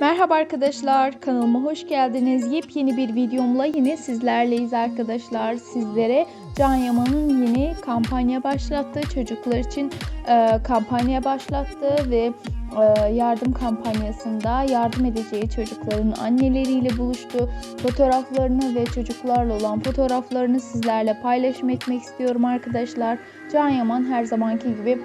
Merhaba arkadaşlar, kanalıma hoş geldiniz. Yepyeni bir videomla yine sizlerleyiz arkadaşlar. Sizlere Can Yaman'ın yeni kampanya başlattı. Çocuklar için e, kampanya başlattı ve e, yardım kampanyasında yardım edeceği çocukların anneleriyle buluştu. Fotoğraflarını ve çocuklarla olan fotoğraflarını sizlerle paylaşmak etmek istiyorum arkadaşlar. Can Yaman her zamanki gibi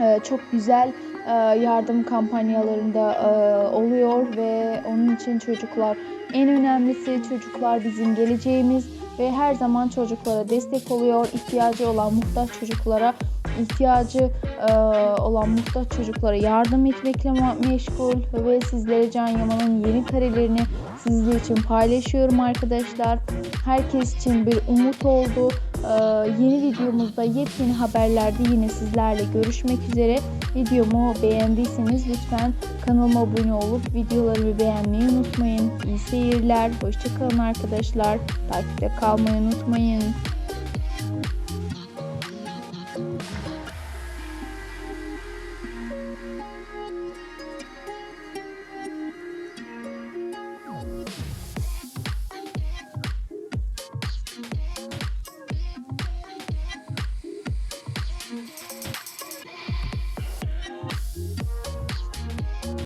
e, çok güzel yardım kampanyalarında e, oluyor ve onun için çocuklar en önemlisi çocuklar bizim geleceğimiz ve her zaman çocuklara destek oluyor. İhtiyacı olan muhtaç çocuklara ihtiyacı e, olan muhtaç çocuklara yardım etmekle meşgul ve sizlere Can Yaman'ın yeni karelerini sizler için paylaşıyorum arkadaşlar. Herkes için bir umut oldu. E, yeni videomuzda yepyeni haberlerde yine sizlerle görüşmek üzere. Videomu beğendiyseniz lütfen kanalıma abone olup videolarımı beğenmeyi unutmayın. İyi seyirler, hoşçakalın arkadaşlar. Takipte kalmayı unutmayın.